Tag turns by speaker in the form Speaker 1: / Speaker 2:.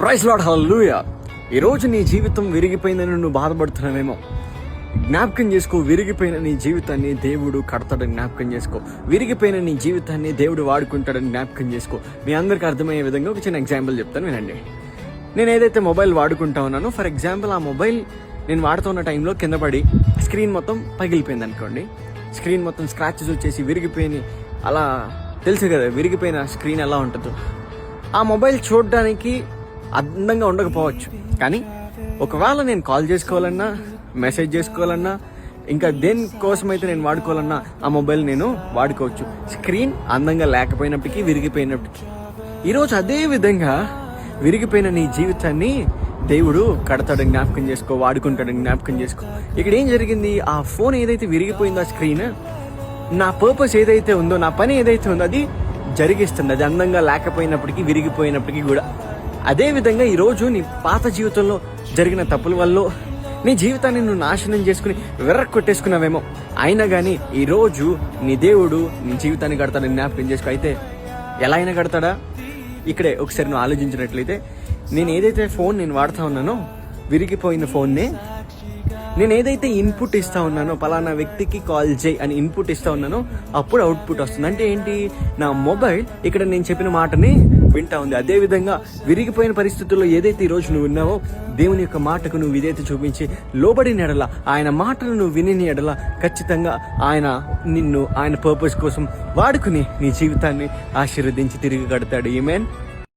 Speaker 1: Price lord హల్లూయ ఈరోజు నీ జీవితం విరిగిపోయిందని నువ్వు బాధపడుతున్నావేమో. జ్ఞాపకం చేసుకో విరిగిపోయిన నీ జీవితాన్ని దేవుడు కడతాడని జ్ఞాపకం చేసుకో. విరిగిపోయిన నీ జీవితాన్ని దేవుడు వాడుకుంటాడని జ్ఞాపకం చేసుకో. మీ అందరికీ అర్థమయ్యే విధంగా ఒక చిన్న ఎగ్జాంపుల్ చెప్తాను వినండి. నేను ఏదైతే మొబైల్ వాడుకుంటా ఉన్నానో ఫర్ ఎగ్జాంపుల్ ఆ మొబైల్ నేను వాడుతున్న టైంలో కింద పడి స్క్రీన్ మొత్తం పగిలిపోయింది అనుకోండి. స్క్రీన్ మొత్తం స్క్రాచెస్ వచ్చేసి విరిగిపోయి అలా తెలుసు కదా విరిగిపోయిన స్క్రీన్ ఎలా ఉంటుందో. ఆ మొబైల్ చూడడానికి అందంగా ఉండకపోవచ్చు. కానీ ఒకవేళ నేను కాల్ చేసుకోవాలన్నా మెసేజ్ చేసుకోవాలన్నా ఇంకా దేనికోసం అయితే నేను వాడుకోవాలన్నా ఆ మొబైల్ నేను వాడుకోవచ్చు. స్క్రీన్ అందంగా లేకపోయినప్పటికీ విరిగిపోయినప్పటికీ. ఈరోజు అదే విధంగా విరిగిపోయిన నీ జీవితాన్ని దేవుడు కడతాడు జ్ఞాపకం చేసుకో వాడుకుంటాడు జ్ఞాపకం చేసుకో. ఇక్కడ ఏం జరిగింది? ఆ ఫోన్ ఏదైతే విరిగిపోయిందో ఆ స్క్రీన్ నా పర్పస్ ఏదైతే ఉందో నా పని ఏదైతే ఉందో అది జరిగిస్తుంది. అది అందంగా లేకపోయినప్పటికీ విరిగిపోయినప్పటికీ కూడా. అదేవిధంగా ఈరోజు నీ పాత జీవితంలో జరిగిన తప్పుల వల్ల నీ జీవితాన్ని నువ్వు నాశనం చేసుకుని వెర్ర కొట్టేసుకున్నావేమో అయినా కానీ ఈరోజు నీ దేవుడు నీ జీవితాన్ని కడతాడని జ్ఞాపకం చేసుకో. అయితే ఎలా అయినా కడతాడా? ఇక్కడే ఒకసారి నువ్వు ఆలోచించినట్లయితే నేను ఏదైతే ఫోన్ నేను వాడుతా ఉన్నానో విరిగిపోయిన ఫోన్ని నేను ఏదైతే ఇన్పుట్ ఇస్తా ఉన్నానో పలానా వ్యక్తికి కాల్ చేయి అని ఇన్పుట్ ఇస్తా ఉన్నానో అప్పుడు అవుట్పుట్ వస్తుంది. అంటే ఏంటి? నా మొబైల్ ఇక్కడ నేను చెప్పిన మాటని వింటా ఉంది. అదే విధంగా విరిగిపోయిన పరిస్థితుల్లో ఏదైతే ఈ నువ్వు ఉన్నావో దేవుని యొక్క మాటకు నువ్వు విధేయత చూపించి లోబడిన ఎడల ఆయన మాటలు నువ్వు విని ఎడల ఖచ్చితంగా ఆయన నిన్ను ఆయన పర్పస్ కోసం వాడుకుని నీ జీవితాన్ని ఆశీర్వదించి తిరిగి కడతాడు. ఈమెన్